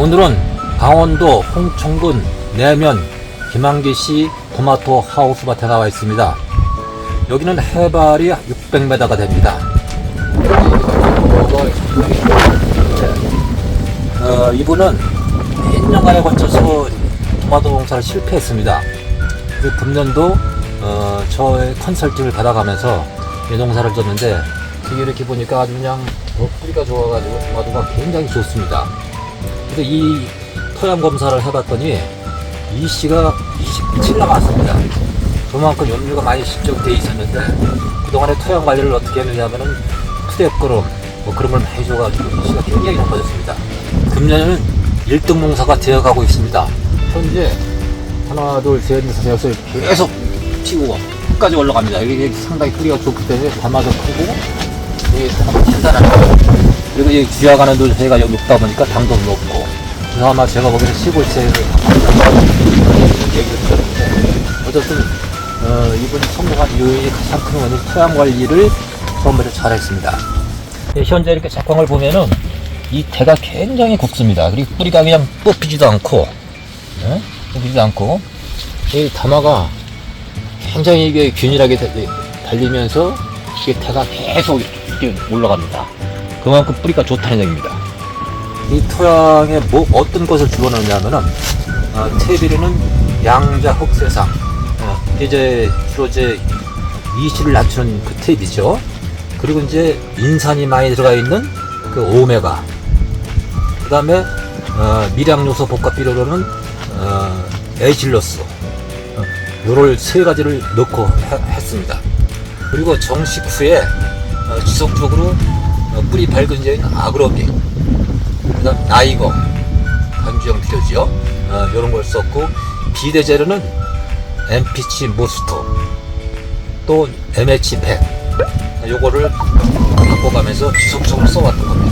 오늘은 강원도 홍천군 내면 김한기시 토마토 하우스밭에 나와 있습니다. 여기는 해발이 600m가 됩니다. 어, 이분은 몇 년간에 걸쳐서 토마토 농사를 실패했습니다. 그 금년도 어, 저의 컨설팅을 받아가면서 이 농사를 졌는데 이렇게 보니까 아주 그냥 어, 뿌리가 좋아가지고 토마토가 굉장히 좋습니다. 근데 이 토양 검사를 해봤더니 이 씨가 27 남았습니다. 그만큼 염류가 많이 실적돼 있었는데 그동안에 토양 관리를 어떻게 했느냐면은 푸대거름 뭐 그런 걸 많이 줘가지고 이 씨가 굉장히 높아졌습니다. 금년에는 1등 농사가 되어가고 있습니다. 현재 하나 둘셋 넷 여섯 계속 피고 끝까지 올라갑니다. 이게 상당히 뿌리가 좋기 때문에 담아서 크고 이게 단단하고 그리고 이 쥐어가는 돌새가 여기 높다 보니까 당도 높고 그래서 아마 제가 보기에는 시골새를 얘기를 들었는데 어쨌든 어, 이분이 성공한 요인이 가장 큰 원인은 토양 관리를 처음부터 잘했습니다. 예, 현재 이렇게 작황을 보면은 이 대가 굉장히 곱습니다. 그리고 뿌리가 그냥 뽑히지도 않고, 예? 뽑히지도 않고, 이 담화가 굉장히 이게 균일하게 다- 달리면서 이게 대가 계속 올라갑니다. 그만큼 뿌리가 좋다는 얘기입니다. 이 토양에 뭐 어떤 것을 집어넣냐면은 어, 테비르는 양자 흑세상 어, 이제 주로 이제 이시를 낮추는 그 탭이죠. 그리고 이제 인산이 많이 들어가 있는 그 오메가. 그 다음에 어, 미량 요소 복합 비료로는 어, 에질로스. 어, 요를 세 가지를 넣고 해- 했습니다. 그리고 정식 후에 어, 지속적으로 어, 뿌리 밝은 제인 아그로빈, 그다음 나이거, 간주형 비료지요. 어, 이런 걸 썼고 비대 재료는 MPC 모스토, 또 MH100 요거를 바꿔가면서 지속적으로 써왔던 겁니다.